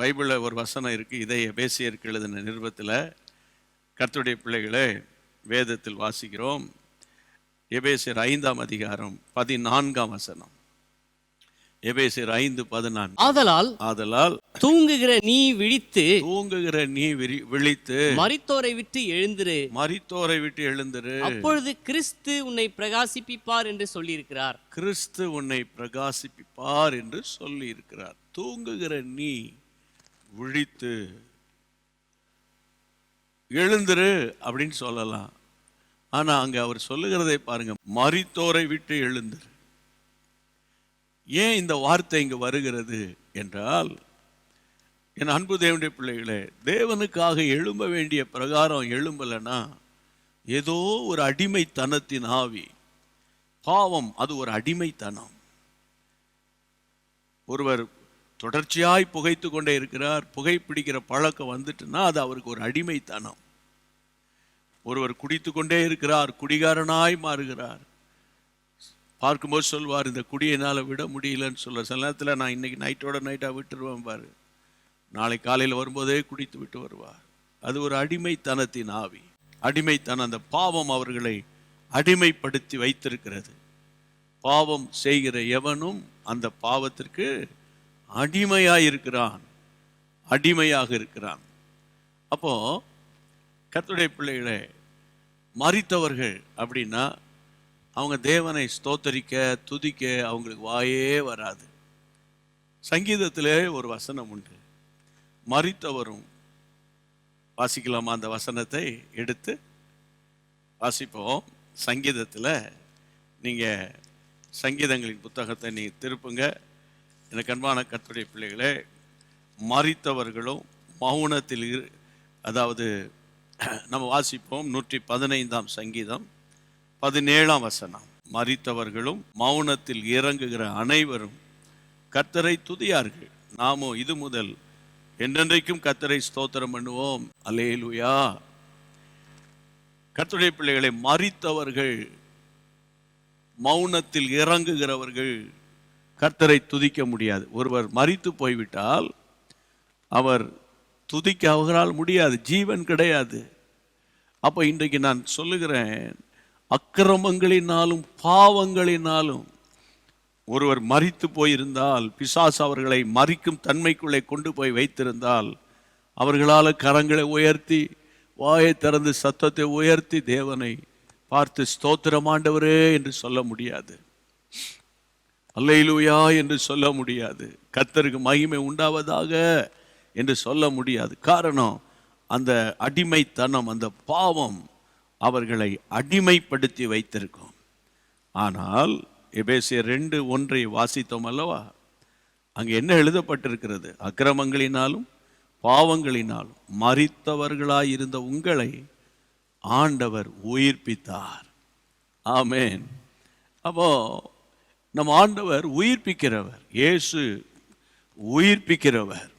பைபிளில் ஒரு வசனம் இருக்குது இதை எபேசியருக்கு எழுதின நிருபத்தில். கர்த்தருடைய பிள்ளைகளே வேதத்தில் வாசிக்கிறோம். எபேசியர் ஐந்தாம் அதிகாரம் பதினான்காம் வசனம். எபேசியர் ஐந்து பதினான்கு. ஆதலால் ஆதலால் தூங்குகிற நீ விழித்து தூங்குகிற நீ விழித்து மரித்தோரை விட்டு எழுந்திரு. மரித்தோரை விட்டு எழுந்திரு. அப்பொழுது கிறிஸ்து உன்னை பிரகாசிப்பிப்பார் என்று சொல்லியிருக்கிறார். கிறிஸ்து உன்னை பிரகாசிப்பிப்பார் என்று சொல்லி இருக்கிறார் தூங்குகிற நீ விழித்து எழுந்துரு அப்படின்னு சொல்லலாம். ஆனா அங்க அவர் சொல்லுகிறதை பாருங்க மறித்தோரை விட்டு எழுந்துரு. ஏன் இந்த வார்த்தை இங்கு வருகிறது என்றால் என் அன்பு தேவனுடைய பிள்ளைகளே தேவனுக்காக எழும்ப வேண்டிய பிரகாரம் எழும்பலைன்னா ஏதோ ஒரு அடிமைத்தனத்தின் ஆவி பாவம் அது ஒரு அடிமைத்தனம். ஒருவர் தொடர்ச்சியாய் புகைத்து கொண்டே இருக்கிறார் புகைப்பிடிக்கிற பழக்கம் வந்துட்டுன்னா அது அவருக்கு ஒரு அடிமைத்தனம். ஒருவர் குடித்து கொண்டே இருக்கிறார் குடிகாரனாய் மாறுகிறார். பார்க்கும்போது சொல்வார் இந்த குடியினால் விட முடியலன்னு சொல்ல சில நேரத்தில் நான் இன்னைக்கு நைட்டோட நைட்டாக விட்டுருவேன் பாரு. நாளை காலையில் வரும்போதே குடித்து விட்டு வருவார். அது ஒரு அடிமைத்தனத்தின் ஆவி. அடிமைத்தனம் அந்த பாவம் அவர்களை அடிமைப்படுத்தி வைத்திருக்கிறது. பாவம் செய்கிற எவனும் அந்த பாவத்திற்கு அடிமையாக இருக்கிறான் அடிமையாக இருக்கிறான் அப்போ கத்துடைய பிள்ளைகளே மறித்தவர்கள் அப்படின்னா அவங்க தேவனை ஸ்தோத்தரிக்க துதிக்க அவங்களுக்கு வாயே வராது. சங்கீதத்திலே ஒரு வசனம் உண்டு. மறித்தவரும் வாசிக்கலாமா அந்த வசனத்தை? எடுத்து வாசிப்போம். சங்கீதத்தில் நீங்கள் சங்கீதங்களின் புத்தகத்தை நீங்கள் திருப்புங்க. எனக்கு அன்பான கத்துடைய பிள்ளைகளே மறித்தவர்களும் மௌனத்தில் இரு அதாவது நம்ம வாசிப்போம் நூற்றி பதினைந்தாம் சங்கீதம் பதினேழாம் வசனம். மறித்தவர்களும் மௌனத்தில் இறங்குகிற அனைவரும் கத்தரை துதியார்கள். நாமோ இது முதல். என்றென்றைக்கும் கத்தரை ஸ்தோத்திரம் பண்ணுவோம். அலேலுயா கத்துடைய பிள்ளைகளை மறித்தவர்கள் மௌனத்தில் இறங்குகிறவர்கள் கர்த்தரை துதிக்க முடியாது. ஒருவர் மறித்து போய்விட்டால் அவர் துதிக்க அவர்களால் முடியாது. ஜீவன் கிடையாது. அப்போ இன்றைக்கு நான் சொல்லுகிறேன் அக்கிரமங்களினாலும் பாவங்களினாலும் ஒருவர் மறித்து போயிருந்தால் பிசாஸ் அவர்களை மறிக்கும் தன்மைக்குள்ளே கொண்டு போய் வைத்திருந்தால் அவர்களால் கரங்களை உயர்த்தி வாயை திறந்து சத்தத்தை உயர்த்தி தேவனை பார்த்து ஸ்தோத்திரமாண்டவரே என்று சொல்ல முடியாது. அல்லையிலூயா என்று சொல்ல முடியாது. கர்த்தருக்கு மகிமை உண்டாவதாக என்று சொல்ல முடியாது. காரணம் அந்த அடிமைத்தனம் அந்த பாவம் அவர்களை அடிமைப்படுத்தி வைத்திருக்கும். ஆனால் எபேசிய ரெண்டு ஒன்றை வாசித்தோம் அல்லவா? அங்கே என்ன எழுதப்பட்டிருக்கிறது? அக்கிரமங்களினாலும் பாவங்களினாலும் மறித்தவர்களாய் இருந்த உங்களை ஆண்டவர் உயிர்ப்பித்தார். ஆமேன். அப்போ நம் ஆண்டவர் உயிர்ப்பிக்கிறவர். இயேசு உயிர்ப்பிக்கிறவர்.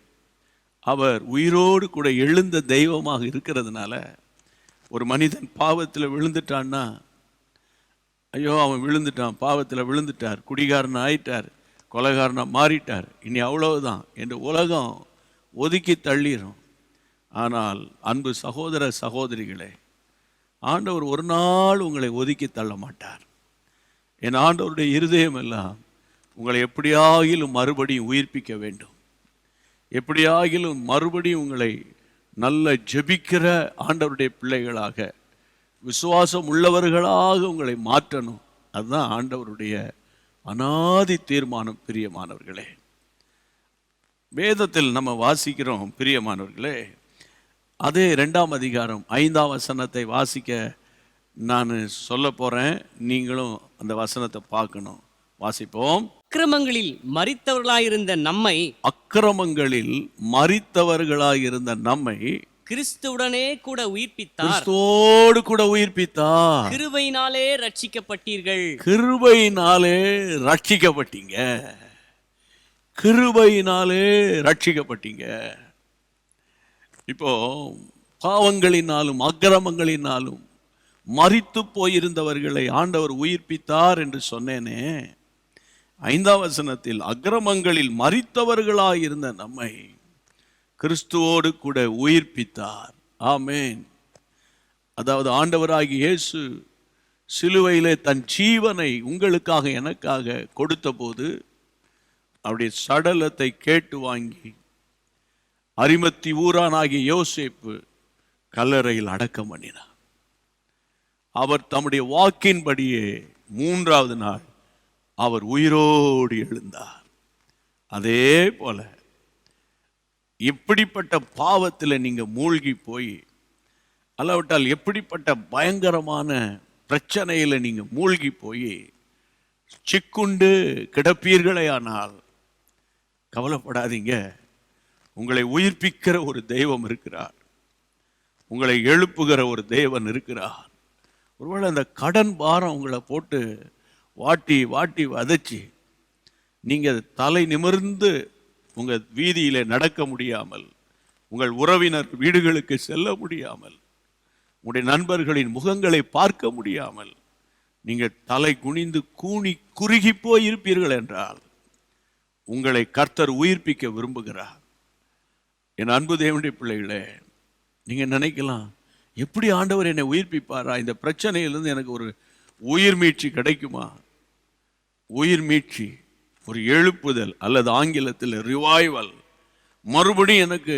அவர் உயிரோடு கூட எழுந்த தெய்வமாக இருக்கிறதுனால ஒரு மனிதன் பாவத்தில் விழுந்துட்டான்னா ஐயோ அவன் விழுந்துட்டான் பாவத்தில் விழுந்துட்டார் குடிகாரன் ஆயிட்டார் கொலகாரனாக மாறிட்டார் இனி அவ்வளவுதான் என்று உலகம் ஒதுக்கி தள்ளிடும் ஆனால் அன்பு சகோதர சகோதரிகளே ஆண்டவர் ஒரு நாள் உங்களை ஒதுக்கி தள்ள மாட்டார். என் ஆண்டவருடைய இருதயம் எல்லாம் உங்களை எப்படியாகிலும் மறுபடியும் உயிர்ப்பிக்க வேண்டும். எப்படியாகிலும் மறுபடியும் உங்களை நல்ல ஜெபிக்கிற ஆண்டவருடைய பிள்ளைகளாக விசுவாசம் உள்ளவர்களாக உங்களை மாற்றணும். அதுதான் ஆண்டவருடைய அனாதி தீர்மானம் பிரியமானவர்களே. வேதத்தில் நம்ம வாசிக்கிறோம் பிரியமானவர்களே. அதே ரெண்டாம் அதிகாரம் ஐந்தாம் வசனத்தை வாசிக்க நான் சொல்ல போறேன். நீங்களும் அந்த வசனத்தை பார்க்கணும். வாசிப்போம். அக்கிரமங்களில் மரித்தவர்களாயிருந்த நம்மை அக்கிரமங்களில் மறித்தவர்களாயிருந்த நம்மை கிறிஸ்துவுடனே கூட உயிர்ப்பித்தார். கிறிஸ்துவோடு கூட உயிர்ப்பித்தார். கிருபையினாலே ரட்சிக்கப்பட்டீர்கள். கிருபையினாலே ரட்சிக்கப்பட்டீங்க. கிருபையினாலே ரட்சிக்கப்பட்டீங்க. இப்போ பாவங்களினாலும் அக்கிரமங்களினாலும் மறித்து போயிருந்தவர்களை ஆண்டவர் உயிர்ப்பித்தார் என்று சொன்னேனே. ஐந்தாம் வசனத்தில் அக்கிரமங்களில் மரித்தவர்களாயிருந்த நம்மை கிறிஸ்துவோடு கூட உயிர்ப்பித்தார். ஆமேன். அதாவது ஆண்டவராகி இயேசு சிலுவையிலே தன் ஜீவனை உங்களுக்காக எனக்காக கொடுத்தபோது அவருடைய சடலத்தை கேட்டு வாங்கி அரிமத்தி ஊரானாகிய யோசேப்பு கல்லறையில் அடக்கம் பண்ணினார். அவர் தம்முடைய வாக்கின்படியே மூன்றாவது நாள் அவர் உயிரோடு எழுந்தார். அதே போல இப்படிப்பட்ட பாவத்தில் நீங்கள் மூழ்கி போய் அல்லாவிட்டால் எப்படிப்பட்ட பயங்கரமான பிரச்சனையில் நீங்கள் மூழ்கி போய் சிக்குண்டு கிடப்பீர்களே ஆனால் கவலைப்படாதீங்க. உங்களை உயிர்ப்பிக்கிற ஒரு தெய்வம் இருக்கிறார். உங்களை எழுப்புகிற ஒரு தேவன் இருக்கிறார். ஒருவேளை அந்த கடன் பாரம் உங்களை போட்டு வாட்டி வாட்டி வதச்சி நீங்கள் தலை நிமிர்ந்து உங்கள் வீதியிலே நடக்க முடியாமல் உங்கள் உறவினர் வீடுகளுக்கு செல்ல முடியாமல் உங்களுடைய நண்பர்களின் முகங்களை பார்க்க முடியாமல் நீங்கள் தலை குனிந்து கூனி குறுகி போய் இருப்பீர்கள் என்றால் உங்களை கர்த்தர் உயிர்ப்பிக்க விரும்புகிறார். என் அன்பு தேவனுடைய பிள்ளைகளே நீங்கள் நினைக்கலாம் எப்படி ஆண்டவர் என்னை உயிர்ப்பிப்பாரா? இந்த பிரச்சனையிலிருந்து எனக்கு ஒரு உயிர் மீட்சி கிடைக்குமா? உயிர் மீட்சி ஒரு எழுப்புதல் அல்லது ஆங்கிலத்தில் ரிவைவல் மறுபடியும் எனக்கு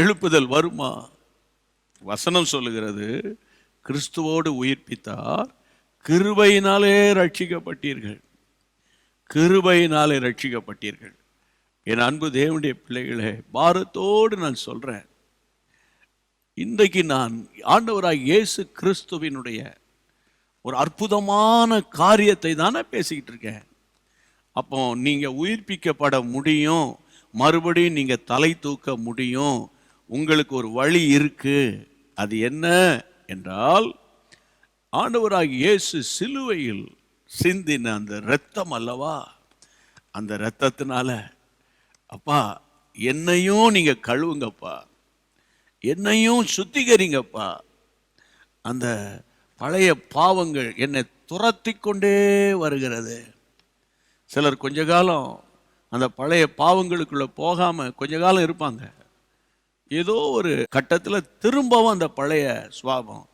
எழுப்புதல் வருமா? வசனம் சொல்லுகிறது கிறிஸ்துவோடு உயிர்ப்பித்தார் கிருபையினாலே ரட்சிக்கப்பட்டீர்கள் கிருபையினாலே ரட்சிக்கப்பட்டீர்கள் என் அன்பு தேவனுடைய பிள்ளைகளே பாரத்தோடு நான் சொல்கிறேன் இன்றைக்கு நான் ஆண்டவராய் இயேசு கிறிஸ்துவினுடைய ஒரு அற்புதமான காரியத்தை தானே பேசிக்கிட்டு இருக்கேன். அப்போ நீங்கள் உயிர்ப்பிக்கப்பட முடியும். மறுபடியும் நீங்கள் தலை தூக்க முடியும். உங்களுக்கு ஒரு வழி இருக்குது அது என்ன என்றால் ஆண்டவராக இயேசு சிலுவையில் சிந்தின அந்த இரத்தம் அல்லவா? அந்த இரத்தத்தினால அப்பா என்னையும் நீங்கள் கழுவுங்கப்பா. என்னையும் சுத்திகரிங்கப்பா. அந்த பழைய பாவங்கள் என்னை துரத்தி கொண்டே வருகிறது. சிலர் கொஞ்ச காலம் அந்த பழைய பாவங்களுக்குள்ளே போகாம கொஞ்ச காலம் இருப்பாங்க. ஏதோ ஒரு கட்டத்தில் திரும்பவும் அந்த பழைய சுவாபம்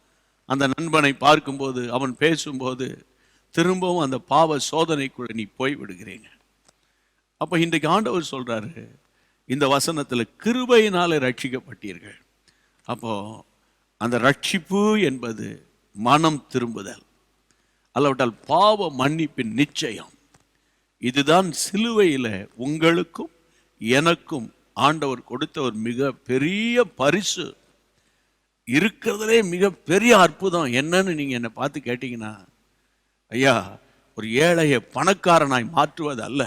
அந்த நண்பனை பார்க்கும்போது அவன் பேசும்போது திரும்பவும் அந்த பாவ சோதனைக்குள்ள நீ போய் விடுகிறீங்க. அப்போ இன்றைக்கு ஆண்டவர் சொல்கிறாரு இந்த வசனத்தில் கிருபையினாலே ரட்சிக்கப்பட்டீர்கள். அப்போது அந்த ரட்சிப்பு என்பது மனம் திரும்புதல். அல்லவிட்டால் பாவ மன்னிப்பின் நிச்சயம். இதுதான் சிலுவையில் உங்களுக்கும் எனக்கும் ஆண்டவர் கொடுத்த ஒரு மிக பெரிய பரிசு. இருக்கிறதுலே மிக பெரிய அற்புதம். என்னன்னு நீங்கள் என்னை பார்த்து கேட்டிங்கன்னா ஐயா ஒரு ஏழையை பணக்காரனாய் மாற்றுவது அல்ல.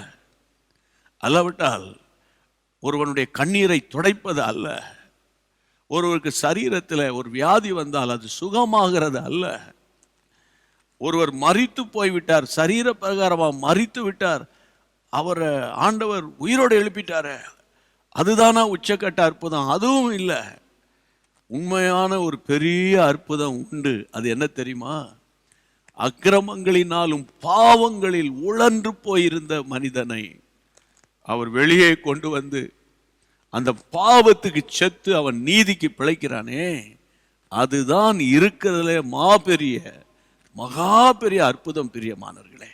அல்லவிட்டால் ஒருவனுடைய கண்ணீரை துடைப்பது அல்ல. ஒருவருக்கு சரீரத்தில் ஒரு வியாதி வந்தால் அது சுகமாகிறது அல்ல. ஒருவர் மறித்து போய்விட்டார் சரீர பிரகாரமாக மறித்து விட்டார் அவரை ஆண்டவர் உயிரோடு எழுப்பிட்டார. அதுதானா உச்சக்கட்ட அற்புதம்? அதுவும் இல்லை. உண்மையான ஒரு பெரிய அற்புதம் உண்டு. அது என்ன தெரியுமா? அக்கிரமங்களினாலும் பாவங்களில் உழன்று போயிருந்த மனிதனை அவர் வெளியே கொண்டு வந்து அந்த பாவத்துக்கு செத்து அவன் நீதிக்கு பிழைக்கிறானே அதுதான் இருக்கிறதுல மாபெரிய மகா பெரிய அற்புதம் பிரியமானவர்களே.